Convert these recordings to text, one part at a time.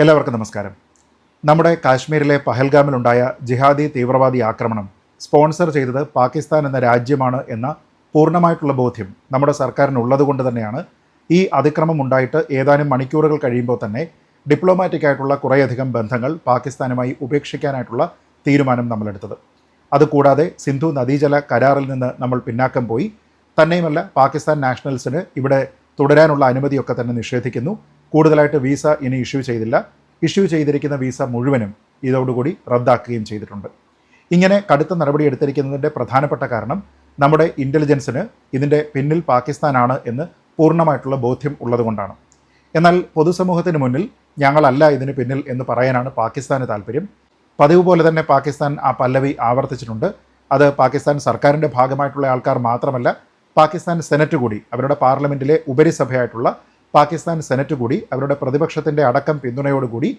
എല്ലാവർക്കും നമസ്കാരം. നമ്മുടെ കാശ്മീരിലെ പഹൽഗാമിലുണ്ടായ ജിഹാദി തീവ്രവാദി ആക്രമണം സ്പോൺസർ ചെയ്തത് പാകിസ്ഥാൻ എന്ന രാജ്യമാണ് എന്ന പൂർണമായിട്ടുള്ള ബോധ്യം നമ്മുടെ സർക്കാരിനുള്ളതുകൊണ്ട് തന്നെയാണ് ഈ അതിക്രമം ഉണ്ടായിട്ട് ഏതാനും മണിക്കൂറുകൾ കഴിയുമ്പോൾ തന്നെ ഡിപ്ലോമാറ്റിക് ആയിട്ടുള്ള കുറേയധികം ബന്ധങ്ങൾ പാകിസ്ഥാനുമായി ഉപേക്ഷിക്കാനായിട്ടുള്ള തീരുമാനം നമ്മളെടുത്തത്. അതുകൂടാതെ സിന്ധു നദീജല കരാറിൽ നിന്ന് നമ്മൾ പിന്നാക്കം പോയി. തന്നെയുമല്ല പാകിസ്ഥാൻ നാഷണൽസിന് ഇവിടെ തുടരാനുള്ള അനുമതിയൊക്കെ തന്നെ നിഷേധിക്കുന്നു. കൂടുതലായിട്ട് വീസ ഇനി ഇഷ്യൂ ചെയ്തില്ല. ഇഷ്യൂ ചെയ്തിരിക്കുന്ന വീസ മുഴുവനും ഇതോടുകൂടി റദ്ദാക്കുകയും ചെയ്തിട്ടുണ്ട്. ഇങ്ങനെ കടുത്ത നടപടി എടുത്തിരിക്കുന്നതിന്റെ പ്രധാനപ്പെട്ട കാരണം നമ്മുടെ ഇന്റലിജൻസിന് ഇതിന്റെ പിന്നിൽ പാകിസ്ഥാനാണ് എന്ന് പൂർണമായിട്ടുള്ള ബോധ്യം ഉള്ളതുകൊണ്ടാണ്. എന്നാൽ പൊതുസമൂഹത്തിന് മുന്നിൽ ഞങ്ങളല്ല ഇതിന് പിന്നിൽ എന്ന് പറയാനാണ് പാകിസ്ഥാന് താല്പര്യം. പതിവ് പോലെ തന്നെ പാകിസ്ഥാൻ ആ പല്ലവി ആവർത്തിച്ചിട്ടുണ്ട്. അത് പാകിസ്ഥാൻ സർക്കാരിന്റെ ഭാഗമായിട്ടുള്ള ആൾക്കാർ മാത്രമല്ല പാകിസ്ഥാൻ സെനറ്റ് കൂടി അവരുടെ പാർലമെന്റിലെ ഉപരിസഭയായിട്ടുള്ള പാകിസ്ഥാൻ സെനറ്റ് കൂടി അവരുടെ പ്രതിപക്ഷത്തിന്റെ അടക്കം പിന്തുണയോടുകൂടി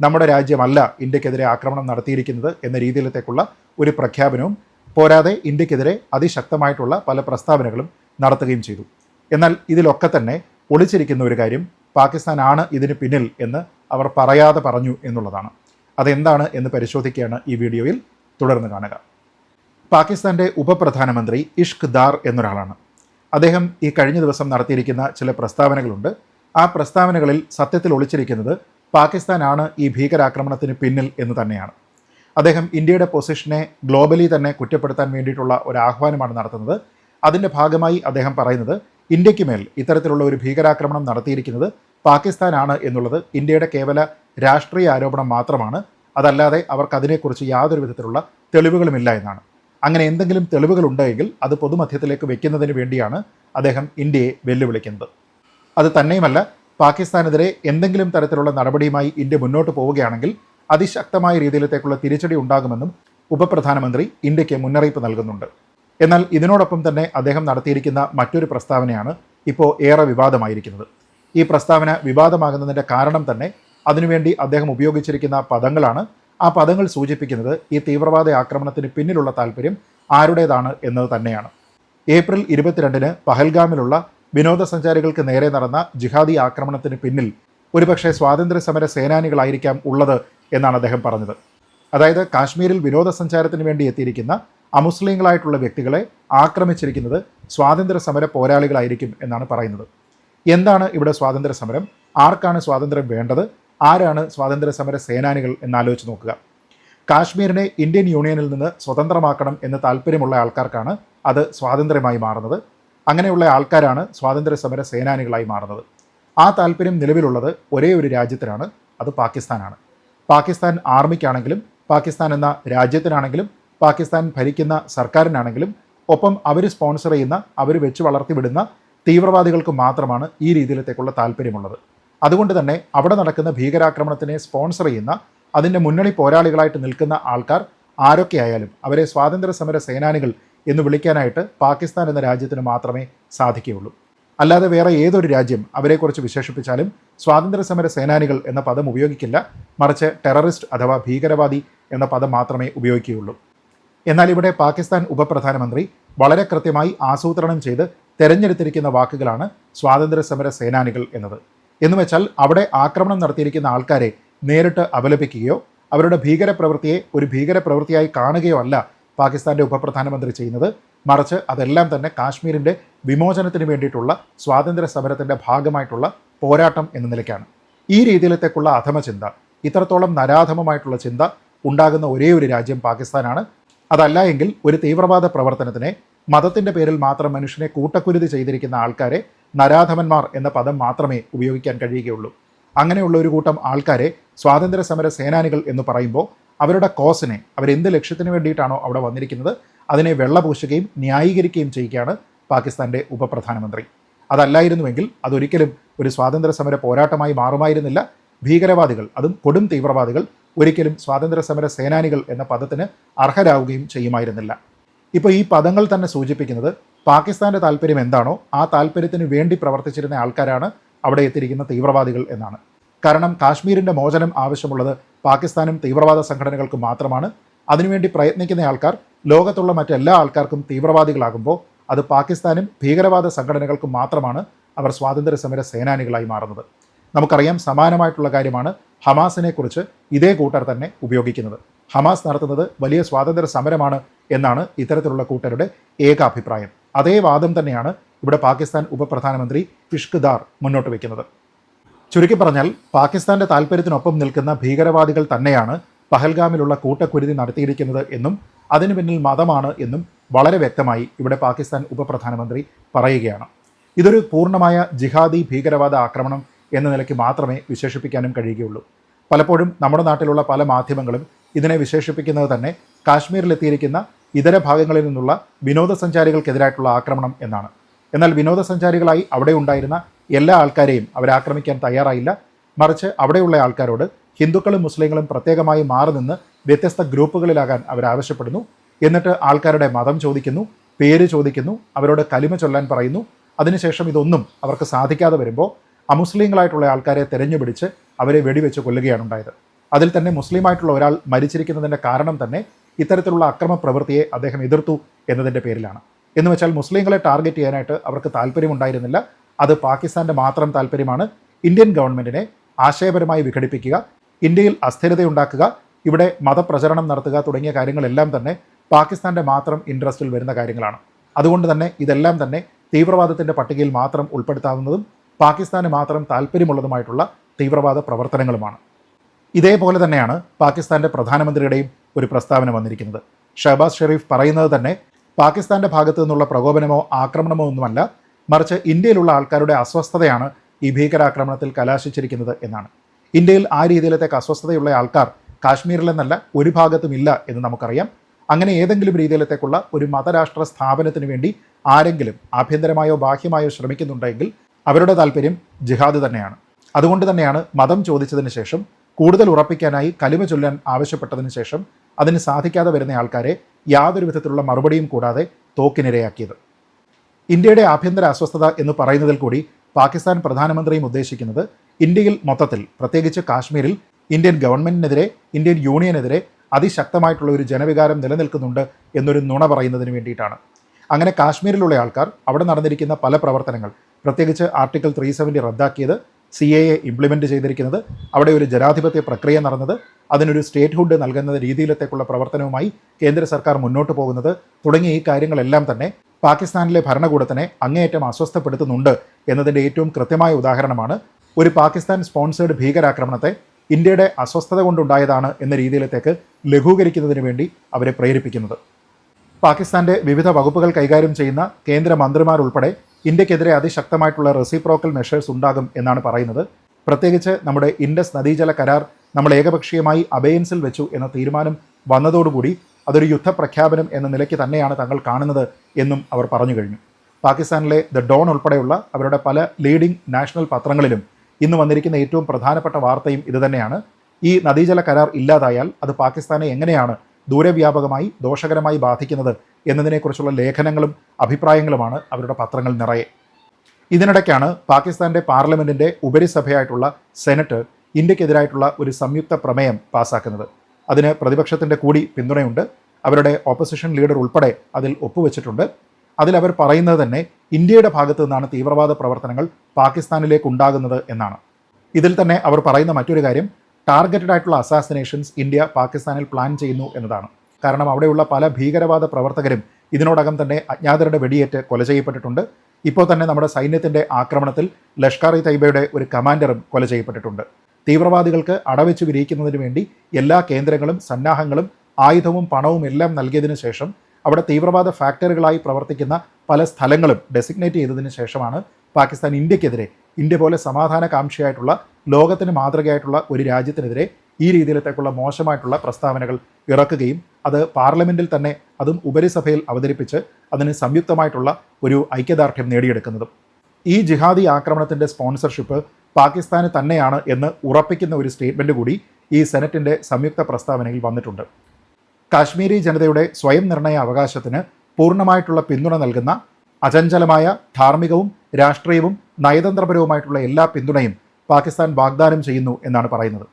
നമ്മുടെ രാജ്യമല്ല ഇന്ത്യക്കെതിരെ ആക്രമണം നടത്തിയിരിക്കുന്നത് എന്ന രീതിയിലത്തേക്കുള്ള ഒരു പ്രഖ്യാപനവും പോരാതെ ഇന്ത്യക്കെതിരെ അതിശക്തമായിട്ടുള്ള പല പ്രസ്താവനകളും നടത്തുകയും ചെയ്തു. എന്നാൽ ഇതിലൊക്കെ തന്നെ ഒളിച്ചിരിക്കുന്ന ഒരു കാര്യം പാകിസ്ഥാനാണ് ഇതിന് പിന്നിൽ എന്ന് അവർ പറയാതെ പറഞ്ഞു എന്നുള്ളതാണ്. അതെന്താണ് എന്ന് പരിശോധിക്കുകയാണ് ഈ വീഡിയോയിൽ തുടർന്ന് കാണുക. പാകിസ്ഥാന്റെ ഉപപ്രധാനമന്ത്രി ഇഷ്ക് ദാർ എന്നൊരാളാണ്. അദ്ദേഹം ഈ കഴിഞ്ഞ ദിവസം നടത്തിയിരിക്കുന്ന ചില പ്രസ്താവനകളുണ്ട്. ആ പ്രസ്താവനകളിൽ സത്യത്തിൽ ഒളിച്ചിരിക്കുന്നത് പാകിസ്ഥാനാണ് ഈ ഭീകരാക്രമണത്തിന് പിന്നിൽ എന്ന് തന്നെയാണ്. അദ്ദേഹം ഇന്ത്യയുടെ പൊസിഷനെ ഗ്ലോബലി തന്നെ കുറ്റപ്പെടുത്താൻ വേണ്ടിയിട്ടുള്ള ഒരു ആഹ്വാനമാണ് നടത്തുന്നത്. അതിന്റെ ഭാഗമായി അദ്ദേഹം പറയുന്നത് ഇന്ത്യയ്ക്ക് മേൽ ഇത്തരത്തിലുള്ള ഒരു ഭീകരാക്രമണം നടത്തിയിരിക്കുന്നത് പാകിസ്ഥാനാണ് എന്നുള്ളത് ഇന്ത്യയുടെ കേവല രാഷ്ട്രീയ ആരോപണം മാത്രമാണ്. അതല്ലാതെ അവർക്ക് അതിനെക്കുറിച്ച് യാതൊരു വിധത്തിലുള്ള തെളിവുകളുമില്ല എന്നാണ്. അങ്ങനെ എന്തെങ്കിലും തെളിവുകൾ ഉണ്ടെങ്കിൽ അത് പൊതുമധ്യത്തിലേക്ക് വെക്കുന്നതിന് വേണ്ടിയാണ് അദ്ദേഹം ഇന്ത്യയെ വെല്ലുവിളിക്കുന്നത്. അത് തന്നെയുമല്ല പാകിസ്ഥാനെതിരെ എന്തെങ്കിലും തരത്തിലുള്ള നടപടിയുമായി ഇന്ത്യ മുന്നോട്ട് പോവുകയാണെങ്കിൽ അതിശക്തമായ രീതിയിലത്തേക്കുള്ള തിരിച്ചടി ഉണ്ടാകുമെന്നും ഉപപ്രധാനമന്ത്രി ഇന്ത്യയ്ക്ക് മുന്നറിയിപ്പ് നൽകുന്നുണ്ട്. എന്നാൽ ഇതിനോടൊപ്പം തന്നെ അദ്ദേഹം നടത്തിയിരിക്കുന്ന മറ്റൊരു പ്രസ്താവനയാണ് ഇപ്പോൾ ഏറെ വിവാദമായിരിക്കുന്നത്. ഈ പ്രസ്താവന വിവാദമാകുന്നതിന്റെ കാരണം തന്നെ അതിനുവേണ്ടി അദ്ദേഹം ഉപയോഗിച്ചിരിക്കുന്ന പദങ്ങളാണ് ആ പദങ്ങൾ സൂചിപ്പിക്കുന്നത് ഈ തീവ്രവാദ ആക്രമണത്തിന് പിന്നിലുള്ള താല്പര്യം ആരുടേതാണ് എന്നത് തന്നെയാണ്. ഏപ്രിൽ ഇരുപത്തിരണ്ടിന് പഹൽഗാമിലുള്ള വിനോദസഞ്ചാരികൾക്ക് നേരെ നടന്ന ജിഹാദി ആക്രമണത്തിന് പിന്നിൽ ഒരുപക്ഷെ സ്വാതന്ത്ര്യ സമര സേനാനികളായിരിക്കാം ഉള്ളത് എന്നാണ് അദ്ദേഹം പറഞ്ഞത്. അതായത് കാശ്മീരിൽ വിനോദസഞ്ചാരത്തിന് വേണ്ടി എത്തിയിരിക്കുന്ന അമുസ്ലിങ്ങളായിട്ടുള്ള വ്യക്തികളെ ആക്രമിച്ചിരിക്കുന്നത് സ്വാതന്ത്ര്യ സമര പോരാളികളായിരിക്കും എന്നാണ് പറയുന്നത്. എന്താണ് ഇവിടെ സ്വാതന്ത്ര്യ സമരം ആർക്കാണ് സ്വാതന്ത്ര്യം വേണ്ടത്? ആരാണ് സ്വാതന്ത്ര്യ സമര സേനാനികൾ എന്നാലോചിച്ച് നോക്കുക. കാശ്മീരിനെ ഇന്ത്യൻ യൂണിയനിൽ നിന്ന് സ്വതന്ത്രമാക്കണം എന്ന് താല്പര്യമുള്ള ആൾക്കാർക്കാണ് അത് സ്വാതന്ത്ര്യമായി മാറുന്നത്. അങ്ങനെയുള്ള ആൾക്കാരാണ് സ്വാതന്ത്ര്യ സമര സേനാനികളായി മാറുന്നത്. ആ താല്പര്യം നിലവിലുള്ളത് ഒരേ ഒരു രാജ്യത്തിനാണ് അത് പാകിസ്ഥാനാണ്. പാകിസ്ഥാൻ ആർമിക്കാണെങ്കിലും പാകിസ്ഥാൻ എന്ന രാജ്യത്തിനാണെങ്കിലും പാകിസ്ഥാൻ ഭരിക്കുന്ന സർക്കാരിനാണെങ്കിലും ഒപ്പം അവർ സ്പോൺസർ ചെയ്യുന്ന അവർ വെച്ച് വളർത്തിവിടുന്ന തീവ്രവാദികൾക്ക് മാത്രമാണ് ഈ രീതിയിലത്തേക്കുള്ള താല്പര്യമുള്ളത്. അതുകൊണ്ട് തന്നെ അവിടെ നടക്കുന്ന ഭീകരാക്രമണത്തിനെ സ്പോൺസർ ചെയ്യുന്ന അതിന്റെ മുന്നണി പോരാളികളായിട്ട് നിൽക്കുന്ന ആൾക്കാർ ആരൊക്കെയായാലും അവരെ സ്വാതന്ത്ര്യ സമര സേനാനികൾ എന്ന് വിളിക്കാനായിട്ട് പാകിസ്ഥാൻ എന്ന രാജ്യത്തിന് മാത്രമേ സാധിക്കുകയുള്ളൂ. അല്ലാതെ വേറെ ഏതൊരു രാജ്യം അവരെക്കുറിച്ച് വിശേഷിപ്പിച്ചാലും സ്വാതന്ത്ര്യ സമര സേനാനികൾ എന്ന പദം ഉപയോഗിക്കില്ല. മറിച്ച് ടെററിസ്റ്റ് അഥവാ ഭീകരവാദി എന്ന പദം മാത്രമേ ഉപയോഗിക്കുകയുള്ളൂ. എന്നാൽ ഇവിടെ പാകിസ്ഥാൻ ഉപപ്രധാനമന്ത്രി വളരെ കൃത്യമായി ആസൂത്രണം ചെയ്ത് തെരഞ്ഞെടുത്തിരിക്കുന്ന വാക്കുകളാണ് സ്വാതന്ത്ര്യ സമര സേനാനികൾ എന്നത്. എന്നുവെച്ചാൽ അവിടെ ആക്രമണം നടത്തിയിരിക്കുന്ന ആൾക്കാരെ നേരിട്ട് അപലപിക്കുകയോ അവരുടെ ഭീകരപ്രവൃത്തിയെ ഒരു ഭീകരപ്രവൃത്തിയായി കാണുകയോ അല്ല പാകിസ്ഥാന്റെ ഉപപ്രധാനമന്ത്രി ചെയ്യുന്നത്. മറിച്ച് അതെല്ലാം തന്നെ കാശ്മീരിന്റെ വിമോചനത്തിന് വേണ്ടിയിട്ടുള്ള സ്വാതന്ത്ര്യ സമരത്തിന്റെ ഭാഗമായിട്ടുള്ള പോരാട്ടം എന്ന നിലയ്ക്കാണ്. ഈ രീതിയിലത്തേക്കുള്ള അധമചിന്ത ഇത്രത്തോളം നരാധമമായിട്ടുള്ള ചിന്ത ഉണ്ടാകുന്ന ഒരേ ഒരു രാജ്യം പാകിസ്ഥാനാണ്. അതല്ല എങ്കിൽ ഒരു തീവ്രവാദ പ്രവർത്തനത്തിനെ മതത്തിന്റെ പേരിൽ മാത്രം മനുഷ്യനെ കൂട്ടക്കുരുതി ചെയ്തിരിക്കുന്ന ആൾക്കാരെ നരാധമന്മാർ എന്ന പദം മാത്രമേ ഉപയോഗിക്കാൻ കഴിയുകയുള്ളൂ. അങ്ങനെയുള്ള ഒരു കൂട്ടം ആൾക്കാരെ സ്വാതന്ത്ര്യ സമര സേനാനികൾ എന്ന് പറയുമ്പോൾ അവരുടെ കോസിനെ അവരെന്ത് ലക്ഷ്യത്തിന് വേണ്ടിയിട്ടാണോ അവിടെ വന്നിരിക്കുന്നത് അതിനെ വെള്ളപൂശുകയും ന്യായീകരിക്കുകയും ചെയ്യുകയാണ് പാകിസ്ഥാന്റെ ഉപപ്രധാനമന്ത്രി. അതല്ലായിരുന്നുവെങ്കിൽ അതൊരിക്കലും ഒരു സ്വാതന്ത്ര്യ സമര പോരാട്ടമായി മാറുമായിരുന്നില്ല. ഭീകരവാദികൾ അതും കൊടും തീവ്രവാദികൾ ഒരിക്കലും സ്വാതന്ത്ര്യ സമര സേനാനികൾ എന്ന പദത്തിന് അർഹരാകുകയും ചെയ്യുമായിരുന്നില്ല. ഇപ്പോൾ ഈ പദങ്ങൾ തന്നെ സൂചിപ്പിക്കുന്നത് പാകിസ്ഥാന്റെ താല്പര്യം എന്താണോ ആ താല്പര്യത്തിന് വേണ്ടി പ്രവർത്തിച്ചിരുന്ന ആൾക്കാരാണ് അവിടെ എത്തിയിരിക്കുന്ന തീവ്രവാദികൾ എന്നാണ്. കാരണം കാശ്മീരിന്റെ മോചനം ആവശ്യമുള്ളത് പാകിസ്ഥാനും തീവ്രവാദ സംഘടനകൾക്കും മാത്രമാണ്. അതിനുവേണ്ടി പ്രയത്നിക്കുന്ന ആൾക്കാർ ലോകത്തുള്ള മറ്റെല്ലാ ആൾക്കാർക്കും തീവ്രവാദികളാകുമ്പോൾ അത് പാകിസ്ഥാനും ഭീകരവാദ സംഘടനകൾക്കും മാത്രമാണ് അവർ സ്വാതന്ത്ര്യ സമര സേനാനികളായി മാറുന്നത്. നമുക്കറിയാം സമാനമായിട്ടുള്ള കാര്യമാണ് ഹമാസിനെക്കുറിച്ച് ഇതേ കൂട്ടർ തന്നെ ഉപയോഗിക്കുന്നത്. ഹമാസ് നടത്തുന്നത് വലിയ സ്വാതന്ത്ര്യ സമരമാണ് എന്നാണ് ഇത്തരത്തിലുള്ള കൂട്ടരുടെ ഏക അഭിപ്രായം അതേ വാദം തന്നെയാണ് ഇവിടെ പാകിസ്ഥാൻ ഉപപ്രധാനമന്ത്രി ഇഷ്ക് മുന്നോട്ട് വയ്ക്കുന്നത് ചുരുക്കി പറഞ്ഞാൽ പാകിസ്ഥാന്റെ താൽപ്പര്യത്തിനൊപ്പം നിൽക്കുന്ന ഭീകരവാദികൾ തന്നെയാണ് പഹൽഗാമിലുള്ള കൂട്ടക്കുരുതി നടത്തിയിരിക്കുന്നത് എന്നും അതിനു പിന്നിൽ മതമാണ് എന്നും വളരെ വ്യക്തമായി ഇവിടെ പാകിസ്ഥാൻ ഉപപ്രധാനമന്ത്രി പറയുകയാണ്. ഇതൊരു പൂർണമായ ജിഹാദി ഭീകരവാദ ആക്രമണം എന്ന നിലയ്ക്ക് മാത്രമേ വിശേഷിപ്പിക്കാനും കഴിയുകയുള്ളൂ. പലപ്പോഴും നമ്മുടെ നാട്ടിലുള്ള പല മാധ്യമങ്ങളും ഇതിനെ വിശേഷിപ്പിക്കുന്നത് തന്നെ കാശ്മീരിലെത്തിയിരിക്കുന്ന ഇതര ഭാഗങ്ങളിൽ നിന്നുള്ള വിനോദസഞ്ചാരികൾക്കെതിരായിട്ടുള്ള ആക്രമണം എന്നാണ്. എന്നാൽ വിനോദസഞ്ചാരികളായി അവിടെ ഉണ്ടായിരുന്ന എല്ലാ ആൾക്കാരെയും അവരാക്രമിക്കാൻ തയ്യാറായില്ല. മറിച്ച് അവിടെയുള്ള ആൾക്കാരോട് ഹിന്ദുക്കളും മുസ്ലിങ്ങളും പ്രത്യേകമായി മാറി നിന്ന് വ്യത്യസ്ത ഗ്രൂപ്പുകളിലാകാൻ അവരാവശ്യപ്പെടുന്നു എന്നിട്ട് ആൾക്കാരുടെ മതം ചോദിക്കുന്നു പേര് ചോദിക്കുന്നു അവരോട് കലിമ ചൊല്ലാൻ പറയുന്നു. അതിനുശേഷം ഇതൊന്നും അവർക്ക് സാധിക്കാതെ വരുമ്പോൾ അമുസ്ലിങ്ങളായിട്ടുള്ള ആൾക്കാരെ തെരഞ്ഞുപിടിച്ച് അവരെ വെടിവെച്ച് കൊല്ലുകയാണ് ഉണ്ടായത്. അതിൽ തന്നെ മുസ്ലിമായിട്ടുള്ള ഒരാൾ മരിച്ചിരിക്കുന്നതിന്റെ കാരണം തന്നെ ഇത്തരത്തിലുള്ള അക്രമ പ്രവൃത്തിയെ അദ്ദേഹം എതിർത്തു എന്നതിന്റെ പേരിലാണ്. എന്ന് വെച്ചാൽ മുസ്ലിങ്ങളെ ടാർഗറ്റ് ചെയ്യാനായിട്ട് അവർക്ക് താല്പര്യമുണ്ടായിരുന്നില്ല. അത് പാകിസ്ഥാന്റെ മാത്രം താല്പര്യമാണ്. ഇന്ത്യൻ ഗവൺമെന്റിനെ ആശയപരമായി വിഘടിപ്പിക്കുക ഇന്ത്യയിൽ അസ്ഥിരതയുണ്ടാക്കുക ഇവിടെ മതപ്രചരണം നടത്തുക തുടങ്ങിയ കാര്യങ്ങളെല്ലാം തന്നെ പാകിസ്ഥാന്റെ മാത്രം ഇൻട്രസ്റ്റിൽ വരുന്ന കാര്യങ്ങളാണ്. അതുകൊണ്ട് തന്നെ ഇതെല്ലാം തന്നെ തീവ്രവാദത്തിന്റെ പട്ടികയിൽ മാത്രം ഉൾപ്പെടുത്താവുന്നതും പാകിസ്ഥാന് മാത്രം താല്പര്യമുള്ളതുമായിട്ടുള്ള തീവ്രവാദ പ്രവർത്തനങ്ങളുമാണ്. ഇതേപോലെ തന്നെയാണ് പാകിസ്ഥാന്റെ പ്രധാനമന്ത്രിയുടെയും ഒരു പ്രസ്താവന വന്നിരിക്കുന്നത്. ഷഹബാസ് ഷെരീഫ് പറയുന്നത് തന്നെ പാകിസ്ഥാന്റെ ഭാഗത്തു നിന്നുള്ള പ്രകോപനമോ ആക്രമണമോ ഒന്നുമല്ല മറിച്ച് ഇന്ത്യയിലുള്ള ആൾക്കാരുടെ അസ്വസ്ഥതയാണ് ഈ ഭീകരാക്രമണത്തിൽ കലാശിച്ചിരിക്കുന്നത് എന്നാണ്. ഇന്ത്യയിൽ ആ രീതിയിലത്തേക്ക് അസ്വസ്ഥതയുള്ള ആൾക്കാർ കാശ്മീരിലെന്നല്ല ഒരു ഭാഗത്തും ഇല്ല എന്ന് നമുക്കറിയാം. അങ്ങനെ ഏതെങ്കിലും രീതിയിലത്തേക്കുള്ള ഒരു മതരാഷ്ട്ര സ്ഥാപനത്തിന് വേണ്ടി ആരെങ്കിലും ആഭ്യന്തരമായോ ബാഹ്യമായോ ശ്രമിക്കുന്നുണ്ടെങ്കിൽ അവരുടെ താല്പര്യം ജിഹാദ് തന്നെയാണ്. അതുകൊണ്ട് തന്നെയാണ് മതം ചോദിച്ചതിന് ശേഷം കൂടുതൽ ഉറപ്പിക്കാനായി കലിമ ചൊല്ലാൻ ആവശ്യപ്പെട്ടതിന് ശേഷം അതിന് സാധിക്കാതെ വരുന്ന ആൾക്കാരെ യാതൊരു വിധത്തിലുള്ള മറുപടിയും കൂടാതെ തോക്കിനിരയാക്കിയത്. ഇന്ത്യയുടെ ആഭ്യന്തര അസ്വസ്ഥത എന്ന് പറയുന്നതിൽ കൂടി പാകിസ്ഥാൻ പ്രധാനമന്ത്രിയും ഉദ്ദേശിക്കുന്നത് ഇന്ത്യയിൽ മൊത്തത്തിൽ പ്രത്യേകിച്ച് കാശ്മീരിൽ ഇന്ത്യൻ ഗവൺമെന്റിനെതിരെ ഇന്ത്യൻ യൂണിയനെതിരെ അതിശക്തമായിട്ടുള്ള ഒരു ജനവികാരം നിലനിൽക്കുന്നുണ്ട് എന്നൊരു നുണ പറയുന്നതിന് വേണ്ടിയിട്ടാണ്. അങ്ങനെ കാശ്മീരിലുള്ള ആൾക്കാർ അവിടെ നടന്നിരിക്കുന്ന പല പ്രവർത്തനങ്ങൾ പ്രത്യേകിച്ച് ആർട്ടിക്കിൾ ത്രീ സെവന്റി റദ്ദാക്കിയത് സി എ എ ഇംപ്ലിമെന്റ് ചെയ്തിരിക്കുന്നത് അവിടെ ഒരു ജനാധിപത്യ പ്രക്രിയ നടന്നത് അതിനൊരു സ്റ്റേറ്റ്ഹുഡ് നൽകുന്ന രീതിയിലത്തേക്കുള്ള പ്രവർത്തനവുമായി കേന്ദ്ര സർക്കാർ മുന്നോട്ട് പോകുന്നത് തുടങ്ങിയ ഈ കാര്യങ്ങളെല്ലാം തന്നെ പാകിസ്ഥാനിലെ ഭരണകൂടത്തിനെ അങ്ങേയറ്റം അസ്വസ്ഥപ്പെടുത്തുന്നുണ്ട് എന്നതിന്റെ ഏറ്റവും കൃത്യമായ ഉദാഹരണമാണ് ഒരു പാകിസ്ഥാൻ സ്പോൺസേഡ് ഭീകരാക്രമണത്തെ ഇന്ത്യയുടെ അസ്വസ്ഥത കൊണ്ടുണ്ടായതാണ് എന്ന രീതിയിലത്തേക്ക് ലഘൂകരിക്കുന്നതിന് വേണ്ടി അവരെ പ്രേരിപ്പിക്കുന്നത്. പാകിസ്ഥാന്റെ വിവിധ വകുപ്പുകൾ കൈകാര്യം ചെയ്യുന്ന കേന്ദ്ര മന്ത്രിമാരുൾപ്പെടെ ഇന്ത്യക്കെതിരെ അതിശക്തമായിട്ടുള്ള റെസിപ്രോക്കൽ മെഷേഴ്സ് ഉണ്ടാകും എന്നാണ് പറയുന്നത്. പ്രത്യേകിച്ച് നമ്മുടെ ഇൻഡസ് നദീജല കരാർ നമ്മൾ ഏകപക്ഷീയമായി അബയൻസിൽ വെച്ചു എന്ന തീരുമാനം വന്നതോടുകൂടി അതൊരു യുദ്ധപ്രഖ്യാപനം എന്ന നിലയ്ക്ക് തന്നെയാണ് തങ്ങൾ കാണുന്നത് എന്നും അവർ പറഞ്ഞു കഴിഞ്ഞു. പാകിസ്ഥാനിലെ ദ ഡോൺ ഉൾപ്പെടെയുള്ള അവരുടെ പല ലീഡിംഗ് നാഷണൽ പത്രങ്ങളിലും ഇന്ന് വന്നിരിക്കുന്ന ഏറ്റവും പ്രധാനപ്പെട്ട വാർത്തയും ഇതുതന്നെയാണ് ഈ നദീജല കരാർ ഇല്ലാതായാൽ അത് പാകിസ്ഥാനെ എങ്ങനെയാണ് ദൂരവ്യാപകമായി ദോഷകരമായി ബാധിക്കുന്നത് എന്നതിനെക്കുറിച്ചുള്ള ലേഖനങ്ങളും അഭിപ്രായങ്ങളുമാണ് അവരുടെ പത്രങ്ങൾ നിറയെ. ഇതിനിടയ്ക്കാണ് പാകിസ്ഥാന്റെ പാർലമെന്റിന്റെ ഉപരിസഭയായിട്ടുള്ള സെനറ്റ് ഇന്ത്യക്കെതിരായിട്ടുള്ള ഒരു സംയുക്ത പ്രമേയം പാസാക്കുന്നത്. അതിന് പ്രതിപക്ഷത്തിന്റെ കൂടി പിന്തുണയുണ്ട്. അവരുടെ ഓപ്പോസിഷൻ ലീഡർ ഉൾപ്പെടെ അതിൽ ഒപ്പുവെച്ചിട്ടുണ്ട്. അതിൽ അവർ പറയുന്നത് തന്നെ ഇന്ത്യയുടെ ഭാഗത്തു നിന്നാണ് തീവ്രവാദ പ്രവർത്തനങ്ങൾ പാകിസ്ഥാനിലേക്ക് ഉണ്ടാകുന്നത് എന്നാണ്. ഇതിൽ തന്നെ അവർ പറയുന്ന മറ്റൊരു കാര്യം ടാർഗറ്റഡ് ആയിട്ടുള്ള അസാസിനേഷൻസ് ഇന്ത്യ പാകിസ്ഥാനിൽ പ്ലാൻ ചെയ്യുന്നു എന്നതാണ്. കാരണം അവിടെയുള്ള പല ഭീകരവാദ പ്രവർത്തകരും ഇതിനോടകം തന്നെ അജ്ഞാതരുടെ വെടിയേറ്റ് കൊല ചെയ്യപ്പെട്ടിട്ടുണ്ട്. ഇപ്പോൾ തന്നെ നമ്മുടെ സൈന്യത്തിന്റെ ആക്രമണത്തിൽ ലഷ്കർ ഇ തൈബയുടെ ഒരു കമാൻഡറും കൊല ചെയ്യപ്പെട്ടിട്ടുണ്ട്. തീവ്രവാദികൾക്ക് അടവെച്ച് വിരിയിക്കുന്നതിന് വേണ്ടി എല്ലാ കേന്ദ്രങ്ങളും സന്നാഹങ്ങളും ആയുധവും പണവും എല്ലാം നൽകിയതിനു ശേഷം അവിടെ തീവ്രവാദ ഫാക്ടറികളായി പ്രവർത്തിക്കുന്ന പല സ്ഥലങ്ങളും ഡെസിഗ്നേറ്റ് ചെയ്തതിന് ശേഷമാണ് പാകിസ്ഥാൻ ഇന്ത്യക്കെതിരെ ഇന്ത്യ പോലെ സമാധാനകാംക്ഷിയായിട്ടുള്ള ലോകത്തിന് മാതൃകയായിട്ടുള്ള ഒരു രാജ്യത്തിനെതിരെ ഈ രീതിയിലത്തേക്കുള്ള മോശമായിട്ടുള്ള പ്രസ്താവനകൾ ഇറക്കുകയും അത് പാർലമെന്റിൽ തന്നെ അതും ഉപരിസഭയിൽ അവതരിപ്പിച്ച് അതിന് സംയുക്തമായിട്ടുള്ള ഒരു ഐക്യദാർഢ്യം നേടിയെടുക്കുന്നതും. ഈ ജിഹാദി ആക്രമണത്തിന്റെ സ്പോൺസർഷിപ്പ് പാകിസ്ഥാന് തന്നെയാണ് എന്ന് ഉറപ്പിക്കുന്ന ഒരു സ്റ്റേറ്റ്മെന്റ് കൂടി ഈ സെനറ്റിന്റെ സംയുക്ത പ്രസ്താവനയിൽ വന്നിട്ടുണ്ട്. കാശ്മീരി ജനതയുടെ സ്വയം നിർണയ അവകാശത്തിന് പൂർണമായിട്ടുള്ള പിന്തുണ നൽകുന്ന അചഞ്ചലമായ ധാർമ്മികവും രാഷ്ട്രീയവും നയതന്ത്രപരവുമായിട്ടുള്ള എല്ലാ പിന്തുണയും പാകിസ്ഥാൻ വാഗ്ദാനം ചെയ്യുന്നു എന്നാണ് പറയുന്നത്.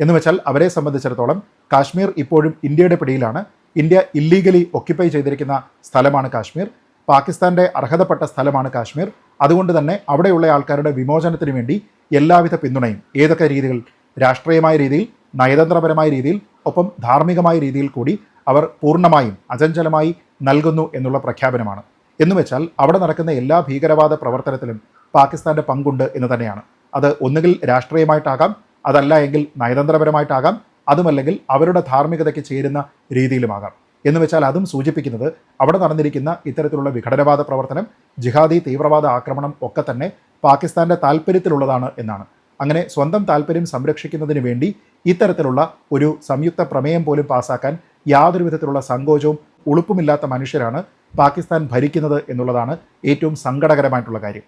എന്ന് വെച്ചാൽ അവരെ സംബന്ധിച്ചിടത്തോളം കാശ്മീർ ഇപ്പോഴും ഇന്ത്യയുടെ പിടിയിലാണ്. ഇന്ത്യ ഇല്ലീഗലി ഒക്യുപ്പൈ ചെയ്തിരിക്കുന്ന സ്ഥലമാണ് കാശ്മീർ. പാകിസ്ഥാന്റെ അർഹതപ്പെട്ട സ്ഥലമാണ് കാശ്മീർ. അതുകൊണ്ട് തന്നെ അവിടെയുള്ള ആൾക്കാരുടെ വിമോചനത്തിന് വേണ്ടി എല്ലാവിധ പിന്തുണയും ഏതൊക്കെ രീതികൾ രാഷ്ട്രീയമായ രീതിയിൽ നയതന്ത്രപരമായ രീതിയിൽ ഒപ്പം ധാർമ്മികമായ രീതിയിൽ കൂടി അവർ പൂർണമായും അചഞ്ചലമായി നൽകുന്നു എന്നുള്ള പ്രഖ്യാപനമാണ്. എന്ന് വെച്ചാൽ അവിടെ നടക്കുന്ന എല്ലാ ഭീകരവാദ പ്രവർത്തനത്തിലും പാകിസ്ഥാന്റെ പങ്കുണ്ട് എന്ന് തന്നെയാണ്. അത് ഒന്നുകിൽ രാഷ്ട്രീയമായിട്ടാകാം അതല്ല എങ്കിൽ നയതന്ത്രപരമായിട്ടാകാം അതുമല്ലെങ്കിൽ അവരുടെ ധാർമ്മികതയ്ക്ക് ചേരുന്ന രീതിയിലുമാകാം. എന്ന് വെച്ചാൽ അതും സൂചിപ്പിക്കുന്നത് അവിടെ നടന്നിരിക്കുന്ന ഇത്തരത്തിലുള്ള വിഘടനവാദ പ്രവർത്തനം ജിഹാദി തീവ്രവാദ ആക്രമണം ഒക്കെ തന്നെ പാകിസ്ഥാന്റെ താല്പര്യത്തിലുള്ളതാണ് എന്നാണ്. അങ്ങനെ സ്വന്തം താല്പര്യം സംരക്ഷിക്കുന്നതിന് വേണ്ടി ഇത്തരത്തിലുള്ള ഒരു സംയുക്ത പ്രമേയം പോലും പാസാക്കാൻ യാതൊരു വിധത്തിലുള്ള സങ്കോചവും ഉളുപ്പുമില്ലാത്ത മനുഷ്യരാണ് പാകിസ്ഥാൻ ഭരിക്കുന്നത് എന്നുള്ളതാണ് ഏറ്റവും സങ്കടകരമായിട്ടുള്ള കാര്യം.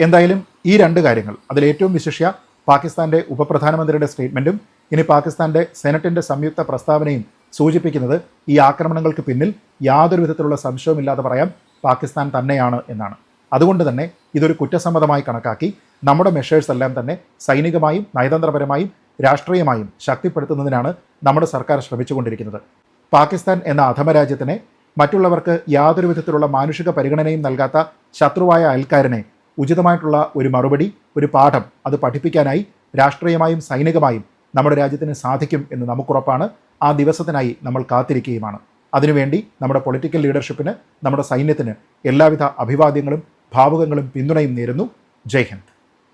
എന്തായാലും ഈ രണ്ട് കാര്യങ്ങൾ അതിലേറ്റവും വിശിഷ്യ പാകിസ്ഥാന്റെ ഉപപ്രധാനമന്ത്രിയുടെ സ്റ്റേറ്റ്മെന്റും ഇനി പാകിസ്ഥാന്റെ സെനറ്റിന്റെ സംയുക്ത പ്രസ്താവനയും സൂചിപ്പിക്കുന്നത് ഈ ആക്രമണങ്ങൾക്ക് പിന്നിൽ യാതൊരു വിധത്തിലുള്ള സംശയവുമില്ലാതെ പറയാം പാകിസ്ഥാൻ തന്നെയാണ് എന്നാണ്. അതുകൊണ്ട് തന്നെ ഇതൊരു കുറ്റസമ്മതമായി കണക്കാക്കി നമ്മുടെ മെഷേഴ്സ് എല്ലാം തന്നെ സൈനികമായും നയതന്ത്രപരമായും രാഷ്ട്രീയമായും ശക്തിപ്പെടുത്തുന്നതിനാണ് നമ്മുടെ സർക്കാർ ശ്രമിച്ചുകൊണ്ടിരിക്കുന്നത്. പാകിസ്ഥാൻ എന്ന അധമരാജ്യത്തിനെ മറ്റുള്ളവർക്ക് യാതൊരു വിധത്തിലുള്ള മാനുഷിക പരിഗണനയും നൽകാത്ത ശത്രുവായ അയൽക്കാരനെ ഉചിതമായിട്ടുള്ള ഒരു മറുപടി ഒരു പാഠം അത് പഠിപ്പിക്കാനായി രാഷ്ട്രീയമായും സൈനികമായും നമ്മുടെ രാജ്യത്തിന് സാധിക്കും എന്ന് നമുക്കുറപ്പാണ്. ആ ദിവസത്തിനായി നമ്മൾ കാത്തിരിക്കുകയുമാണ്. അതിനുവേണ്ടി നമ്മുടെ പൊളിറ്റിക്കൽ ലീഡർഷിപ്പിന് നമ്മുടെ സൈന്യത്തിന് എല്ലാവിധ അഭിവാദ്യങ്ങളും ഭാവുകങ്ങളും പിന്തുണയും നേരുന്നു. ജയ് ഹിന്ദ്.